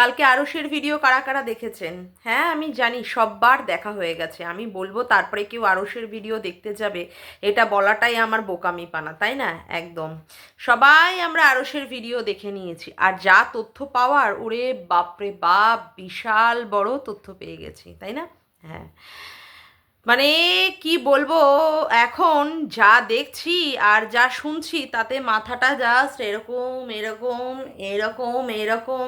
কালকে আরসের ভিডিও কারা কারা দেখেছেন? হ্যাঁ আমি জানি, সববার দেখা হয়ে গেছে। আমি বলব, তারপরে কেউ আরসের ভিডিও দেখতে যাবে, এটা বলাটাই আমার বোকামি পানা, তাই না? একদম। সবাই আমরা আরসের ভিডিও দেখে নিয়েছি। আর যা তথ্য পাওয়ার, ওরে বাপরে বাপ, বিশাল বড় তথ্য পেয়ে গেছি, তাই না? হ্যাঁ। মানে কি বলব, এখন যা দেখছি আর যা শুনছি, তাতে মাথাটা জাস্ট এরকম এরকম এরকম এরকম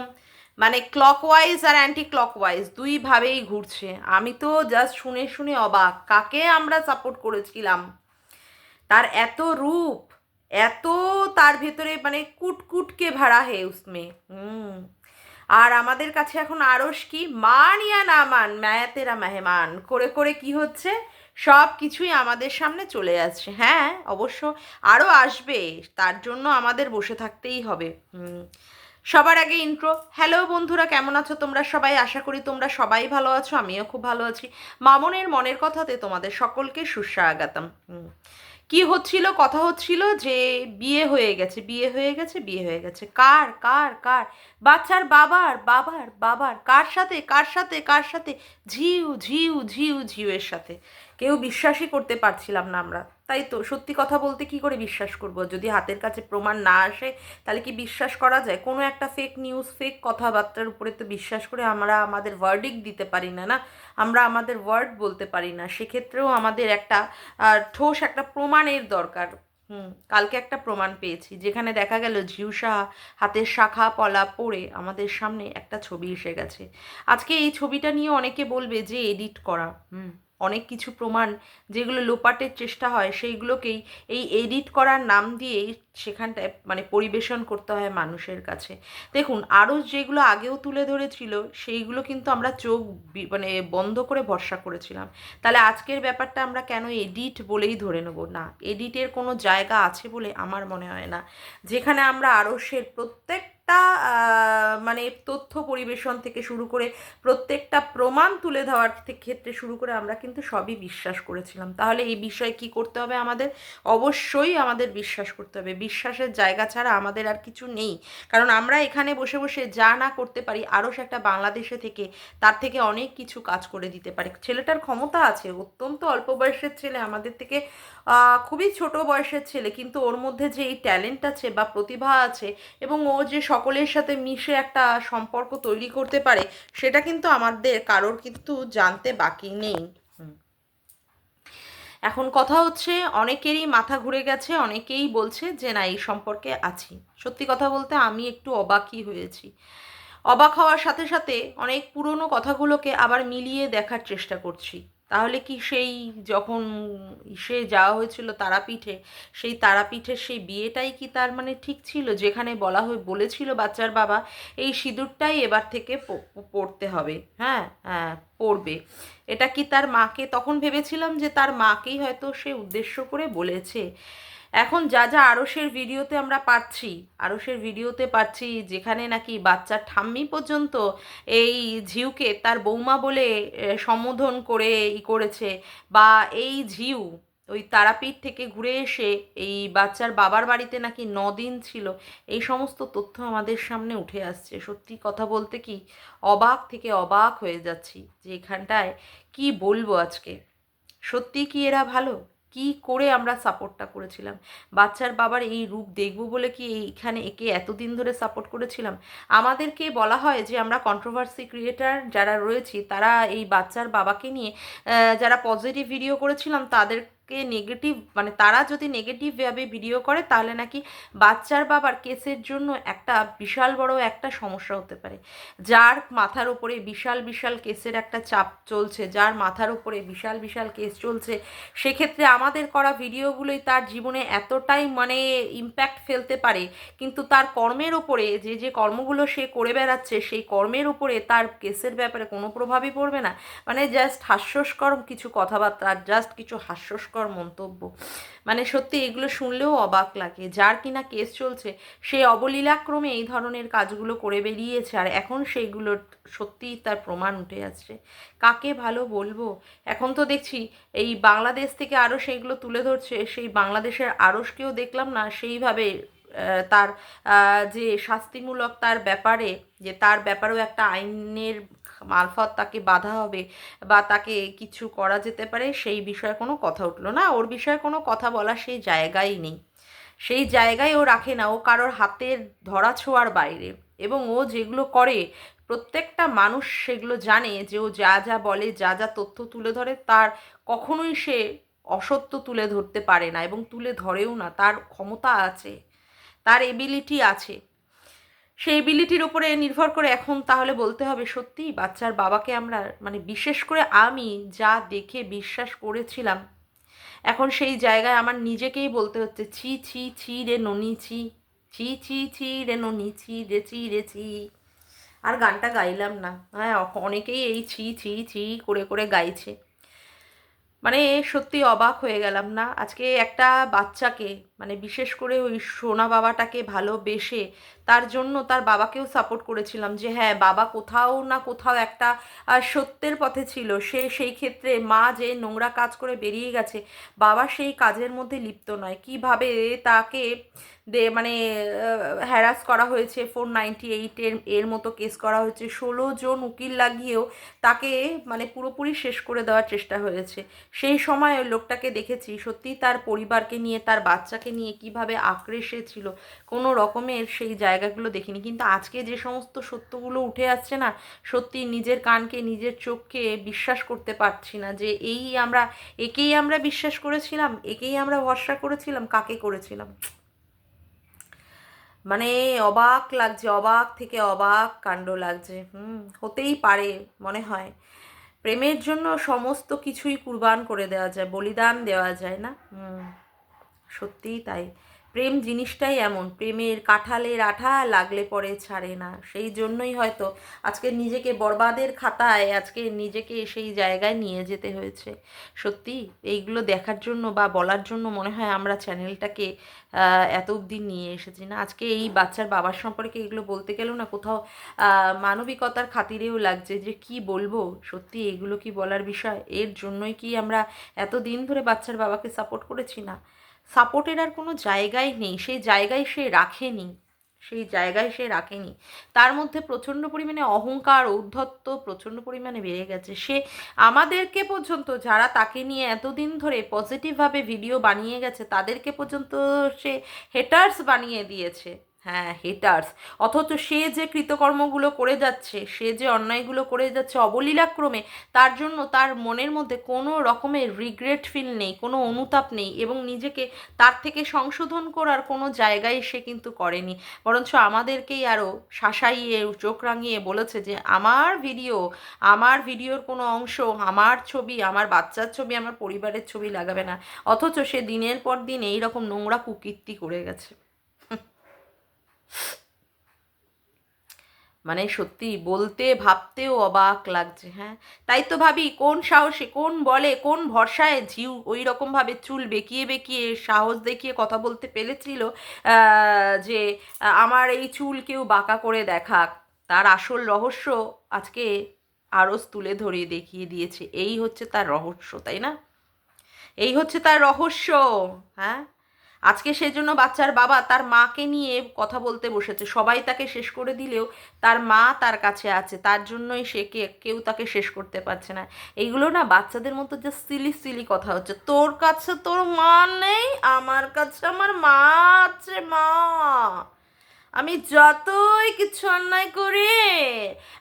মানে ক্লকওয়াইজ আর অ্যান্টি ক্লকওয়াইজ দুইভাবেই ঘুরছে। আমি তো জাস্ট শুনে শুনে অবাক, কাকে আমরা সাপোর্ট করেছিলাম? তার এত রূপ, এত তার ভেতরে মানে কুটকুটকে ভাড়া হে উসমে। হুম। আর আমাদের কাছে এখন আরস কি? মান ইয়া না মান ম্যাতেরা মেহমান। করে করে কি হচ্ছে? সব কিছুই আমাদের সামনে চলে আসছে। হ্যাঁ অবশ্য আরও আসবে, তার জন্য আমাদের বসে থাকতেই হবে। হুম। সবার আগে ইন্ট্রো হ্যালো বন্ধুরা, কেমন আছো তোমরা সবাই? আশা করি তোমরা সবাই ভালো আছো, আমিও খুব ভালো আছি। মামনের মনের কথাতে তোমাদের সকলকে সুস্বাগতম। কি হচ্ছিল, কথা হচ্ছিল যে বিয়ে হয়ে গেছে, বিয়ে হয়ে গেছে, বিয়ে হয়ে গেছে। কার কার কার? বাচ্চার বাবার বাবার বাবার। কার সাথে কার সাথে কার সাথে? ঝিউ ঝিউ ঝিউ, ঝিউয়ের সাথে। কেউ বিশ্বাসই করতে পারছিলাম না আমরা। তাই তো, সত্যি কথা বলতে কি করে বিশ্বাস করব? যদি হাতের কাছে প্রমাণ না আসে, তাহলে কি বিশ্বাস করা যায়? কোনো একটা ফেক নিউজ ফেক কথাবার্তার উপরে তো বিশ্বাস করে আমরা আমাদের ওয়ার্ডিক দিতে পারি না না? আমরা আমাদের ওয়ার্ড বলতে পারি না। সেক্ষেত্রেও আমাদের একটা ঠোস একটা প্রমাণের দরকার। হুম, কালকে একটা প্রমাণ পেয়েছি, যেখানে দেখা গেল ঝিউসা হাতের শাখা পলা পড়ে আমাদের সামনে একটা ছবি এসে গেছে। আজকে এই ছবিটা নিয়ে অনেকে বলবে যে এডিট করা। হুম। অনেক কিছু প্রমাণ যেগুলো লোপাটের চেষ্টা হয়, সেইগুলোকেই এই এডিট করার নাম দিয়েই সেখানটায় মানে পরিবেশন করতে হয় মানুষের কাছে। দেখুন, আরও যেগুলো আগেও তুলে ধরেছিল, সেইগুলো কিন্তু আমরা চোখ মানে বন্ধ করে ভরসা করেছিলাম। তাহলে আজকের ব্যাপারটা আমরা কেন এডিট বলেই ধরে নেব? না, এডিটের কোনো জায়গা আছে বলে আমার মনে হয় না। যেখানে আমরা আরসের প্রত্যেকটা মানে তথ্য পরিবেশন থেকে শুরু করে প্রত্যেকটা প্রমাণ তুলে থে- ক্ষেত্রে শুরু করে আমরা কিন্তু সবই বিশ্বাস করেছিলাম। তাহলে এই বিষয়ে কি করতে হবে আমাদের? অবশ্যই আমাদের বিশ্বাস করতে হবে। বিশ্বাসের জায়গা ছাড়া আমাদের আর কিছু নেই। কারণ আমরা এখানে বসে বসে যা না করতে পারি, আরও সে একটা বাংলাদেশে থেকে তার থেকে অনেক কিছু কাজ করে দিতে পারে। ছেলেটার ক্ষমতা আছে, অত্যন্ত অল্প বয়সের ছেলে, আমাদের থেকে খুবই ছোট বয়সের ছেলে, কিন্তু ওর মধ্যে যে এই ট্যালেন্ট আছে বা প্রতিভা আছে এবং ও যে সকলের সাথে মিশে একটা সম্পর্ক তৈরি করতে পারে সেটা কিন্তু আমাদের কারোর কিন্তু জানতে বাকি নেই। এখন কথা হচ্ছে অনেকেরই মাথা ঘুরে গেছে অনেকেই বলছে যে না এই সম্পর্কে আছি। সত্যি কথা বলতে আমি একটু অবাকই হয়েছি। অবাক হওয়ার সাথে সাথে অনেক পুরনো কথাগুলোকে আবার মিলিয়ে দেখার চেষ্টা করছি। তাহলে কি সেই যখন সে যাওয়া হয়েছিল তারাপীঠে, সেই তারাপীঠের সেই বিয়েটাই কি তার মানে ঠিক ছিল? যেখানে বলা হয়ে, বলেছিল বাচ্চার বাবা, এই সিঁদুরটাই এবার থেকে পড়তে হবে। হ্যাঁ হ্যাঁ পড়বে। এটা কি তার মাকে? তখন ভেবেছিলাম যে তার মাকেই হয়তো সে উদ্দেশ্য করে বলেছে। এখন যা যা আরসের ভিডিওতে আমরা পাচ্ছি আরসের ভিডিওতে পাচ্ছি যেখানে নাকি বাচ্চার ঠাম্মি পর্যন্ত এই ঝিউকে তার বৌমা বলে সম্বোধন করে ই করেছে বা এই ঝিউ ওই তারাপীঠ থেকে ঘুরে এসে এই বাচ্চার বাবার বাড়িতে নাকি দিন ছিল, এই সমস্ত তথ্য আমাদের সামনে উঠে আসছে। সত্যি কথা বলতে কি অবাক থেকে অবাক হয়ে যাচ্ছি যে এখানটায় কি বলব আজকে। সত্যি কি এরা ভালো? কি করে আমরা সাপোর্টটা করেছিলাম? বাচ্চার বাবার এই রূপ দেখব বলে কি এইখানে একে এতদিন ধরে সাপোর্ট করেছিলাম? আমাদেরকে বলা হয় যে আমরা কন্ট্রোভার্সি ক্রিয়েটার যারা রয়েছি, তারা এই বাচ্চার বাবাকে নিয়ে যারা পজিটিভ ভিডিও করেছিলাম তাদেরকে নেগেটিভ মানে তারা যদি নেগেটিভভাবে ভিডিও করে, তাহলে নাকি বাচ্চার বাবার কেসের জন্য একটা বিশাল বড় একটা সমস্যা হতে পারে। যার মাথার উপরে বিশাল বিশাল কেসের একটা চাপ চলছে, যার মাথার উপরে বিশাল বিশাল কেস চলছে, সেক্ষেত্রে আমাদের করা ভিডিওগুলোই তার জীবনে এতটাই মানে ইম্প্যাক্ট ফেলতে পারে, কিন্তু তার কর্মের ওপরে যে যে কর্মগুলো সে করে বেড়াচ্ছে, সেই কর্মের উপরে তার কেসের ব্যাপারে কোনো প্রভাবই পড়বে না। মানে জাস্ট হাস্যস্কর কিছু কথাবার্তা জাস্ট কিছু হাস্যস্কর মন্তব্য। মানে সত্যি এগুলো শুনলেও অবাক লাগে। যার কিনা কেস চলছে, সে অবলীলাক্রমে এই ধরনের কাজগুলো করে বেরিয়েছে আর এখন সেইগুলোর সত্যিই তার প্রমাণ উঠে আসছে। কাকে ভালো বলব? এখন তো দেখছি এই বাংলাদেশ থেকে আরও সেইগুলো তুলে ধরছে। সেই বাংলাদেশের আরসকেও দেখলাম না, সেইভাবে তার যে শাস্তিমূলক তার ব্যাপারে, যে তার ব্যাপারেও একটা আইনের মারফত তাকে বাধা হবে বা তাকে কিছু করা যেতে পারে, সেই বিষয়ে কোনো কথা উঠল না। ওর বিষয়ে কোনো কথা বলার সেই জায়গাই নেই। সেই জায়গায় ও রাখে না। ও কারোর হাতের ধরা ছোঁয়ার বাইরে। এবং ও যেগুলো করে, প্রত্যেকটা মানুষ সেগুলো জানে যে ও যা যা বলে, যা যা তথ্য তুলে ধরে, তার কখনোই সে অসত্য তুলে ধরতে পারে না এবং তুলে ধরেও না। তার ক্ষমতা আছে, তার এবিলিটি আছে। সেই বিলিটির উপরে নির্ভর করে এখন তাহলে বলতে হবে সত্যি বাচ্চার বাবাকে আমরা মানে বিশেষ করে আমি যা দেখে বিশ্বাস করেছিলাম, এখন সেই জায়গায় আমার নিজেকেই বলতে হচ্ছে, ছি ছি ছি রে ননি, ছি ছি ছি ছি রে ননি, ছি রে ছি রে, ছি। আর গানটা গাইলাম না। হ্যাঁ অনেকেই এই ছি ছি ছি করে করে গাইছে। মানে সত্যি অবাক হয়ে গেলাম না? আজকে একটা বাচ্চাকে মানে বিশেষ করে ওই সোনা বাবাটাকে ভালোবেসে তার জন্য তার বাবাকেও সাপোর্ট করেছিলাম যে হ্যাঁ বাবা কোথাও না কোথাও একটা সত্যের পথে ছিল। সে সেই ক্ষেত্রে মা যে নোংরা কাজ করে বেরিয়ে গেছে, বাবা সেই কাজের মধ্যে লিপ্ত নয়। কীভাবে তাকে দে মানে হ্যারাস করা হয়েছে? ফোর নাইনটি এইটের এর মতো কেস করা হয়েছে। ষোলো জন উকিল লাগিয়েও তাকে মানে পুরোপুরি শেষ করে দেওয়ার চেষ্টা হয়েছে। সেই সময় ওই লোকটাকে দেখেছি সত্যি তার পরিবারকে নিয়ে, তার বাচ্চাকে নিয়ে কীভাবে আঁকড়ে সে ছিল। কোনো রকমের সেই জায়গাগুলো দেখিনি। কিন্তু আজকে যে সমস্ত সত্যগুলো উঠে আসছে না, সত্যি নিজের কানকে, নিজের চোখকে বিশ্বাস করতে পারছি না যে এই আমরা, একেই আমরা বিশ্বাস করেছিলাম, একেই আমরা ভরসা করেছিলাম, কাকে করেছিলাম? মানে অবাক লাগছে, অবাক থেকে অবাক কাণ্ড লাগছে। হুম, হতেই পারে, মনে হয়। প্রেমের জন্য সমস্ত কিছুই কুরবান করে দেওয়া যায়, বলিদান দেওয়া যায় না? হুম, সত্যিই তাই। প্রেম জিনিসটাই এমন, প্রেমের কাঁঠালের আঠা লাগলে পরে ছাড়ে না। সেই জন্যই হয়তো আজকে নিজেকে বরবাদের খাতায়, আজকে নিজেকে সেই জায়গায় নিয়ে যেতে হয়েছে। সত্যি, এইগুলো দেখার জন্য বা বলার জন্য মনে হয় আমরা চ্যানেলটাকে এত অবধি নিয়ে এসেছি না। আজকে এই বাচ্চার বাবার সম্পর্কে এগুলো বলতে গেলেও না কোথাও মানবিকতার খাতিরেও লাগছে যে কি বলব? সত্যি, এগুলো কি বলার বিষয়? এর জন্যই কি আমরা এত দিন ধরে বাচ্চার বাবাকে সাপোর্ট করেছি না? সাপোর্টের আর কোনো জায়গাই নেই, সেই জায়গায় সে রাখেনি, সেই জায়গায় সে রাখেনি। তার মধ্যে প্রচণ্ড পরিমাণে অহংকার, ঔদ্ধত্য প্রচণ্ড পরিমাণে বেড়ে গেছে। সে আমাদেরকে পর্যন্ত, যারা তাকে নিয়ে এতদিন ধরে পজিটিভভাবে ভিডিও বানিয়ে গেছে, তাদেরকে পর্যন্ত সে হেটার্স বানিয়ে দিয়েছে। হ্যাঁ হেটার্স অথচ সে যে কৃতকর্মগুলো করে যাচ্ছে, সে যে অন্যায়গুলো করে যাচ্ছে অবলীলাক্রমে, তার জন্য তার মনের মধ্যে কোনো রকমের রিগ্রেট ফিল নেই, কোনো অনুতাপ নেই এবং নিজেকে তার থেকে সংশোধন করার কোনো জায়গায় সে কিন্তু করেনি। বরঞ্চ আমাদেরকেই আরও শাসাইয়ে, চোখ রাঙিয়ে বলেছে যে, আমার ভিডিও আমার ভিডিওর কোনো অংশ, আমার ছবি, আমার বাচ্চার ছবি, আমার পরিবারের ছবি লাগাবে না। অথচ সে দিনের পর দিন এই রকম নোংরা কুকীর্তি করে গেছে। মানে সত্যি বলতে, ভাবতেও অবাক লাগছে হ্যাঁ? তাই তো ভাবি, কোন সাহসে, কোন বলে, কোন ভরসায় ঝিউ ওই রকমভাবে চুল বেঁকিয়ে বেঁকিয়ে সাহস দেখিয়ে কথা বলতে পেরেছিল যে আমার এই চুল কেউ বাঁকা করে দেখাক। তার আসল রহস্য আজকে আরস তুলে ধরিয়ে দেখিয়ে দিয়েছে। এই হচ্ছে তার রহস্য, তাই না? এই হচ্ছে তার রহস্য হ্যাঁ? আজকে সেজন্য বাচ্চার বাবা তার মাকে নিয়ে কথা বলতে বসেছে। সবাই তাকে শেষ করে দিলেও তার মা তার কাছে আছে। তার জন্যই সে কে, কেউ তাকে শেষ করতে পারছে না। এইগুলো না বাচ্চাদের মতো যে সিলি সিলি কথা হচ্ছে। তোর কাছে তোর মা নেই, আমার কাছে আমার মা আছে, মা। আমি যতই কিছু অন্যায় করি,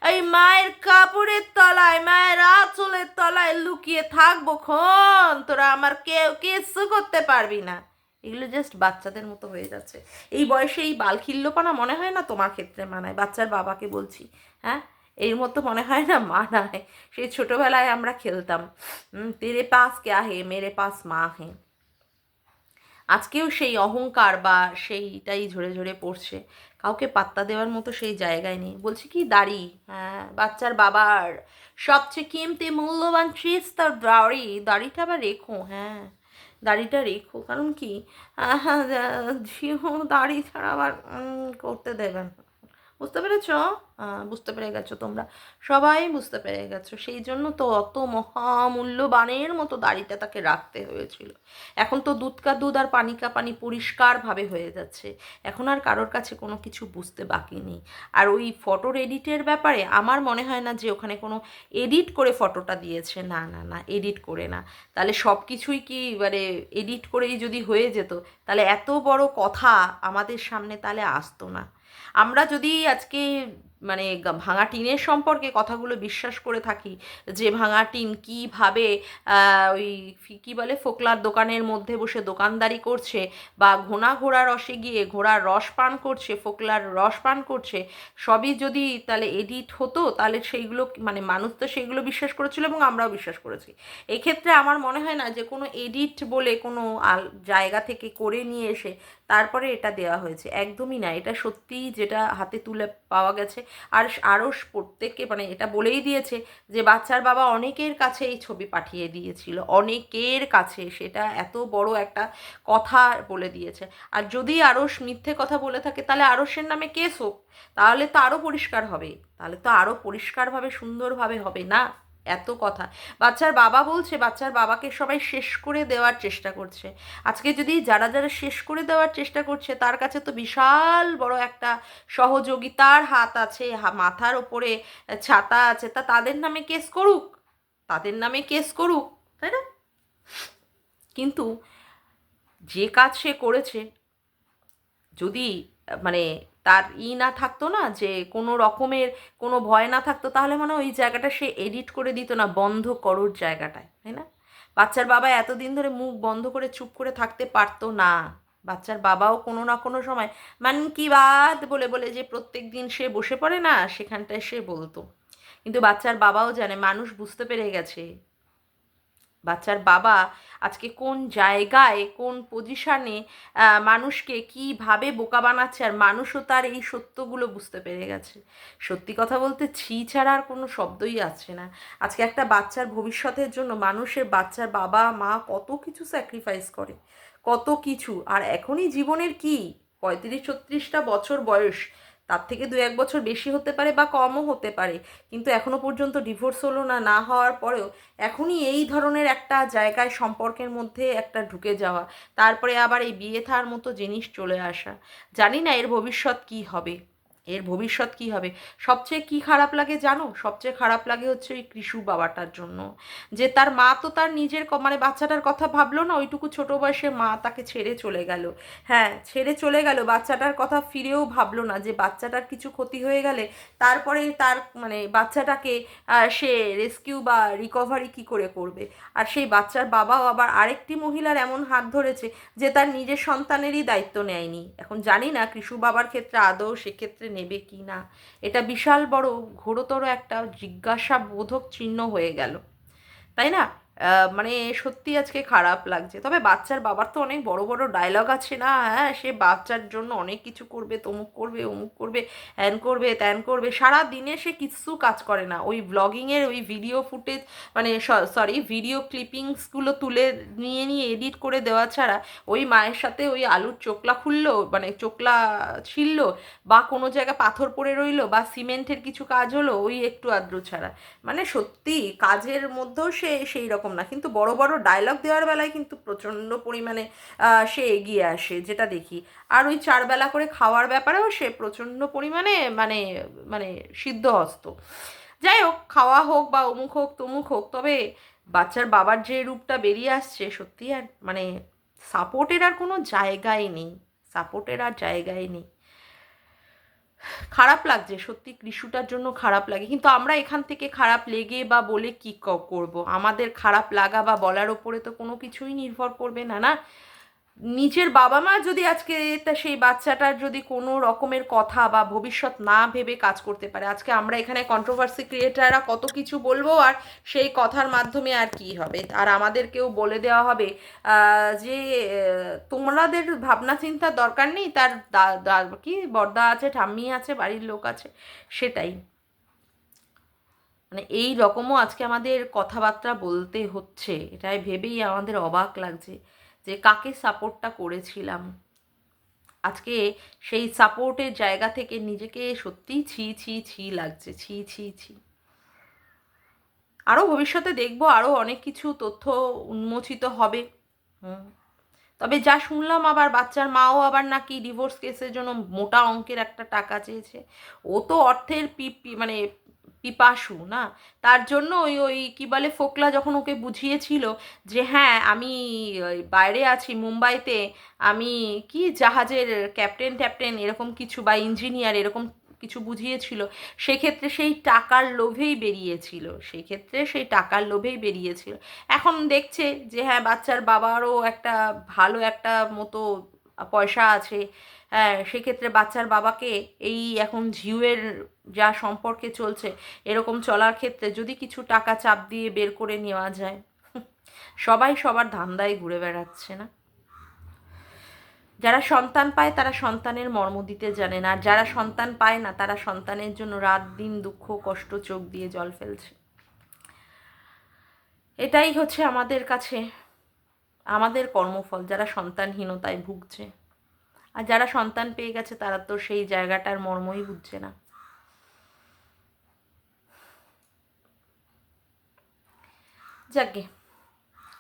এই মায়ের কাপড়ের তলায়, মায়ের আঁচলের তলায় লুকিয়ে থাকব খন। তোরা আমার কেউ কিছু করতে পারবি না। এগুলো জাস্ট বাচ্চাদের মতো হয়ে যাচ্ছে। এই বয়সে এই বালখিল্যপনা মনে হয় না তোমার ক্ষেত্রে মানায়? বাচ্চার বাবাকে বলছি হ্যাঁ? এর মতো মনে হয় না মানায়? সেই ছোটোবেলায় আমরা খেলতাম। তেরে পাস ক্যা হে? মেরে পাস মা হে? আজকেও সেই অহংকার বা সেইটাই ঝরে ঝরে পড়ছে। কাউকে পাত্তা দেওয়ার মতো সেই জায়গায় নেই। বলছি কি, দাড়ি হ্যাঁ বাচ্চার বাবার সবচেয়ে কিমতে মূল্যবান ট্রিস তার দাড়ি। দাড়িটা আবার রেখো হ্যাঁ। দাড়িটা রেখো কারণ কি? দাড়ি ছাড়া আবার করতে দেবেন বুঝতে পেরেছ? বুঝতে পেরে গেছো তোমরা। সবাই বুঝতে পেরে গেছো। সেই জন্য তো অত মহামূল্যবানের মতো দাড়িটা তাকে রাখতে হয়েছিল। এখন তো দুধ কা দুধ আর পানি কা পানি পরিষ্কারভাবে হয়ে যাচ্ছে। এখন আর কারোর কাছে কোনো কিছু বুঝতে বাকি নেই। আর ওই ফটোর এডিটের ব্যাপারে আমার মনে হয় না যে ওখানে কোনো এডিট করে ফটোটা দিয়েছে। না না না এডিট করে না। তাহলে সব কিছুই কি মানে এডিট করেই যদি হয়ে যেত, তাহলে এত বড় কথা আমাদের সামনে তাহলে আসতো না। আমরা যদি আজকে মানে ভাঙা টিনের সম্পর্কে কথাগুলো বিশ্বাস করে থাকি যে ভাঙা টিন কীভাবে ওই কী বলে, ফোকলার দোকানের মধ্যে বসে দোকানদারি করছে বা ঘোড়া ঘোড়া রসে গিয়ে ঘোড়ার রস পান করছে, ফোকলার রস পান করছে, সবই যদি তাহলে এডিট হতো, তাহলে সেইগুলো মানে মানুষ তো সেইগুলো বিশ্বাস করেছিল এবং আমরাও বিশ্বাস করেছি। এক্ষেত্রে আমার মনে হয় না যে কোনো এডিট বলে কোনো জায়গা থেকে করে নিয়ে এসে তারপরে এটা দেওয়া হয়েছে। একদমই না, এটা সত্যিই যেটা হাতে তুলে পাওয়া গেছে আর আরও প্রত্যেককে মানে এটা বলেই দিয়েছে যে বাচ্চার বাবা অনেকের কাছে এই ছবি পাঠিয়ে দিয়েছিল, অনেকের কাছে। সেটা এত বড় একটা কথা বলে দিয়েছে। আর যদি আরস মিথ্যে কথা বলে থাকে, তাহলে আরসের নামে কেস হোক তাহলে তো আরও পরিষ্কার হবে। তাহলে তো আরও পরিষ্কারভাবে, সুন্দরভাবে হবে না? এত কথা। বাচ্চার বাবা বলছে, বাচ্চার বাবাকে সবাই শেষ করে দেওয়ার চেষ্টা করছে। আজকে যদি যারা যারা শেষ করে দেওয়ার চেষ্টা করছে, তার কাছে তো বিশাল বড় একটা সহযোগিতার হাত আছে মাথার ওপরে ছাতা আছে, তা তাদের নামে কেস করুক। তাদের নামে কেস করুক, তাই না? কিন্তু যে কাজ সে করেছে, যদি মানে তার ই না থাকতো না যে কোনো রকমের কোনো ভয় না থাকতো, তাহলে মানে ওই জায়গাটা সে এডিট করে দিত না, বন্ধ করোর জায়গাটায়, তাই না? বাচ্চার বাবা এতদিন ধরে মুখ বন্ধ করে চুপ করে থাকতে পারতো না। বাচ্চার বাবাও কোনো না কোনো সময়, মান কি বাদ বলে বলে যে প্রত্যেক দিন সে বসে পড়ে না, সেখানটায় সে বলতো। কিন্তু বাচ্চার বাবাও জানে, মানুষ বুঝতে পেরে গেছে বাচ্চার বাবা আজকে কোন জায়গায়, কোন পজিশানে মানুষকে কীভাবে বোকা বানাচ্ছে আর মানুষও তার এই সত্যগুলো বুঝতে পেরে গেছে। সত্যি কথা বলতে ছি ছাড়া আর কোনো শব্দই আছে না। আজকে একটা বাচ্চার ভবিষ্যতের জন্য মানুষের বাচ্চার বাবা, মা কত কিছু স্যাক্রিফাইস করে, কত কিছু। আর এখনই জীবনের কি? পঁয়ত্রিশ ছত্রিশটা বছর বয়স। তার থেকে দু এক বছর বেশি হতে পারে বা কমও হতে পারে। কিন্তু এখনও পর্যন্ত ডিভোর্স হলো না না হওয়ার পরেও এখনই এই ধরনের একটা জায়গায় সম্পর্কের মধ্যে একটা ঢুকে যাওয়া। তারপরে আবার এই বিয়ে থার মতো জিনিস চলে আসা। জানি না এর ভবিষ্যৎ কি হবে। এর ভবিষ্যৎ কি হবে? সবচেয়ে কি খারাপ লাগে জানো? সবচেয়ে খারাপ লাগে হচ্ছে ওই কৃষু বাবাটার জন্য। যে তার মা তো তার নিজের মানে বাচ্চাটার কথা ভাবলো না, ওইটুকু ছোট বয়সে মা তাকে ছেড়ে চলে গেল। হ্যাঁ ছেড়ে চলে গেল, বাচ্চাটার কথা ফিরেও ভাবলো না যে বাচ্চাটার কিছু ক্ষতি হয়ে গেলে তারপরে তার মানে বাচ্চাটাকে সে রেস্কিউ বা রিকভারি কি করে করবে? আর সেই বাচ্চার বাবাও আবার আরেকটি মহিলার এমন হাত ধরেছে যে তার নিজের সন্তানেরই দায়িত্ব নেয়নি। এখন জানি না কৃষু বাবার ক্ষেত্রে আদৌ সেক্ষেত্রে নেবে কি না? এটা বিশাল বড় ঘোরতর একটা জিজ্ঞাসা বোধক চিহ্ন হয়ে গেল। তাই না? মানে সত্যি আজকে খারাপ লাগছে। তবে বাচ্চার বাবার তো অনেক বড় বড় ডায়লগ আছে না? হ্যাঁ সে বাচ্চার জন্য অনেক কিছু করবে, তমুক করবে, অমুক করবে হ্যান করবে ত্যান করবে। সারা দিনে সে কিছু কাজ করে না। ওই ব্লগিংয়ের ওই ভিডিও ফুটেজ মানে সরি ভিডিও ক্লিপিংসগুলো তুলে নিয়ে নিয়ে এডিট করে দেওয়া ছাড়া ওই মায়ের সাথে ওই আলুর চোকলা খুললো মানে চোকলা ছিললো বা কোনো জায়গায় পাথর পড়ে রইল বা সিমেন্টের কিছু কাজ হলো, ওই একটু আদ্র ছাড়া। মানে সত্যি কাজের মধ্যেও সে সেই রকম না। কিন্তু বড় বড় ডায়লগ দেওয়ার বেলায় কিন্তু প্রচণ্ড পরিমাণে সে এগিয়ে আসে, যেটা দেখি। আর ওই চারবেলা করে খাওয়ার ব্যাপারেও সে প্রচণ্ড পরিমাণে মানে মানে সিদ্ধ সিদ্ধহস্ত। যাই হোক, খাওয়া হোক বা অমুক হোক, তমুক হোক, তবে বাচ্চার বাবার যে রূপটা বেরিয়ে আসছে সত্যি আর মানে সাপোর্টের আর কোনো জায়গাই নেই। সাপোর্টের আর জায়গাই নেই। খারাপ লাগছে, সত্যি কৃষুটার জন্য খারাপ লাগে। কিন্তু আমরা এখান থেকে খারাপ লেগে বা বলে কী, করব? আমাদের খারাপ লাগা বা বলার ওপরে তো কোনো কিছুই নির্ভর করবে না না? নিজের বাবা মা যদি আজকে তা সেই বাচ্চাটার যদি কোনো রকমের কথা বা ভবিষ্যৎ না ভেবে কাজ করতে পারে, আজকে আমরা এখানে কন্ট্রোভার্সি ক্রিয়েটাররা কত কিছু বলব আর সেই কথার মাধ্যমে আর কি হবে? আর আমাদেরকেও বলে দেওয়া হবে যে তোমাদের ভাবনা চিন্তার দরকার নেই, তার কি বর্দা আছে, ঠাম্মি আছে, বাড়ির লোক আছে, সেটাই। মানে এই রকমও আজকে আমাদের কথাবার্তা বলতে হচ্ছে, এটাই ভেবেই আমাদের অবাক লাগছে। যে কাকে সাপোর্টটা করেছিলাম। আজকে সেই সাপোর্টের জায়গা থেকে নিজেকে সত্যিই ছি ছি ছি লাগছে, ছি ছি ছি। আরও ভবিষ্যতে দেখব আরও অনেক কিছু তথ্য উন্মোচিত হবে। হুম। তবে যা শুনলাম আবার বাচ্চার মাও আবার নাকি ডিভোর্স কেসের জন্য মোটা অঙ্কের একটা টাকা চেয়েছে। ও তো অর্থের পি মানে পিপাসু, না? তার জন্য ওই ওই কী বলে ফোকলা যখন ওকে বুঝিয়েছিল যে হ্যাঁ আমি বাইরে আছি মুম্বাইতে, আমি কি জাহাজের ক্যাপ্টেন ট্যাপ্টেন এরকম কিছু বা ইঞ্জিনিয়ার এরকম কিছু বুঝিয়েছিল, সেক্ষেত্রে সেই টাকার লোভেই বেরিয়েছিল, সেক্ষেত্রে সেই টাকার লোভেই বেরিয়েছিল। এখন দেখছে যে হ্যাঁ বাচ্চার বাবারও একটা ভালো একটা মতো পয়সা আছে। হ্যাঁ সেক্ষেত্রে বাচ্চার বাবাকে এই এখন ঝিউয়ের যা সম্পর্কে চলছে, এরকম চলার ক্ষেত্রে যদি কিছু টাকা চাপ দিয়ে বের করে নেওয়া যায়, সবাই সবার ধান্দায় ঘুরে বেড়াচ্ছে না। যারা সন্তান পায় তারা সন্তানের মর্ম দিতে জানে না, আর যারা সন্তান পায় না তারা সন্তানের জন্য রাত দিন দুঃখ, কষ্ট, চোখ দিয়ে জল ফেলছে। এটাই হচ্ছে আমাদের কাছে আমাদের কর্মফল, যারা সন্তানহীনতায় ভুগছে। আর যারা সন্তান পেয়ে গেছে, তারা তো সেই জায়গাটার মর্মই বুঝছে না। যাকে